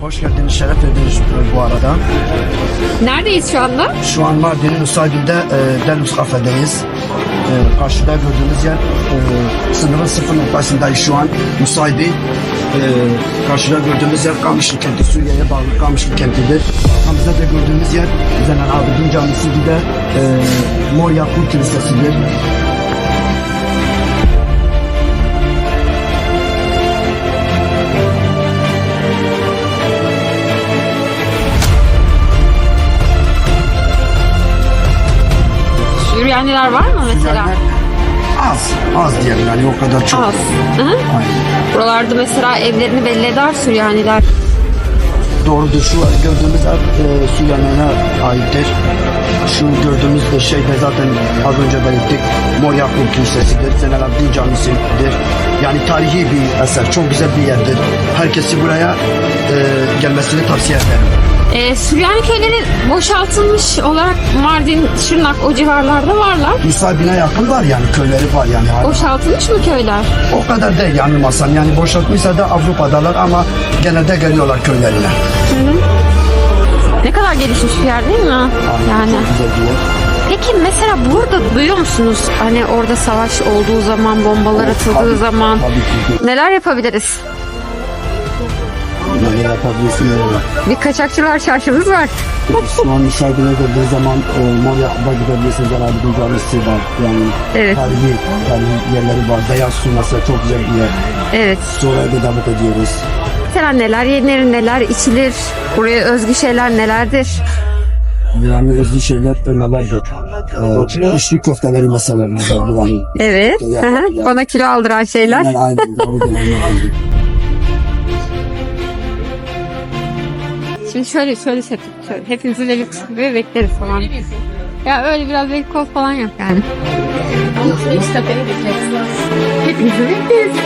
Hoş geldiniz, şeref verdiniz bu arada. Neredeyiz şu anda? Şu an Mardin'in Nusaybin'de e, Delus Kafe'deyiz. E, karşıda gördüğünüz yer e, sınırın sıfır noktasındayız şu an Nusaybin. E, karşıda gördüğümüz yer Kamışlı kenti, Suriye'ye bağlı Kamışlı kentidir. Arkamızda da gördüğümüz yer Zeynel Abidin Camisi de e, Mor Yakut Kilisesi'dir. Yürüyenler var mı mesela? Az, az diyelim yani o kadar çok. Az. Hı hı. Aynen. Buralarda mesela evlerini belli eder Süryaniler. Doğrudur. Şu gördüğümüz ev e, Süryani'ne aittir. Şu gördüğümüz de şey de zaten az önce belirttik. Mor Yakup Kilisesi'dir. Zeynel Abidin Camisi'dir. Yani tarihi bir eser. Çok güzel bir yerdir. Herkesi buraya e, gelmesini tavsiye ederim. Ee, Süryani köyleri boşaltılmış olarak Mardin, Şırnak o civarlarda varlar. Nusaybin'e yakın var yani köyleri var yani. Hala. Boşaltılmış mı köyler? O kadar değil yanılmasam. Yani boşaltmışsa da Avrupa'dalar ama genelde geliyorlar köylerine. Ne kadar gelişmiş bir yer değil mi? Yani. Çok güzel bir yer. Peki mesela burada duyuyor musunuz? Hani orada savaş olduğu zaman, bombalar atıldığı Tabii, zaman Tabii ki. neler yapabiliriz? Ne yapabilirsin öyle. Bir kaçakçılar çarşımız var. Şu an Nusaybin'e geldiği zaman e, Mor Yakup'a gidebilirsin. Zeynel Abidin Camisi var. Yani Evet. tarihi, tarihi yerleri var. Beyaz su mesela çok güzel bir yer. Evet. Sonra da davet ediyoruz. Mesela neler yenir, neler içilir? Buraya özgü şeyler nelerdir? Yani özlü şeyler nelerdir? Ee, içli köfteleri mesela. Yani, Evet. Ya, hı hı. ya. Bana kilo aldıran şeyler. yani aynen Şimdi şöyle şöyle şey yapayım, şöyle. Hepinizin eli ve bekleriz falan. Ya öyle biraz belki kol falan yap yani. Hepinizi bekleriz.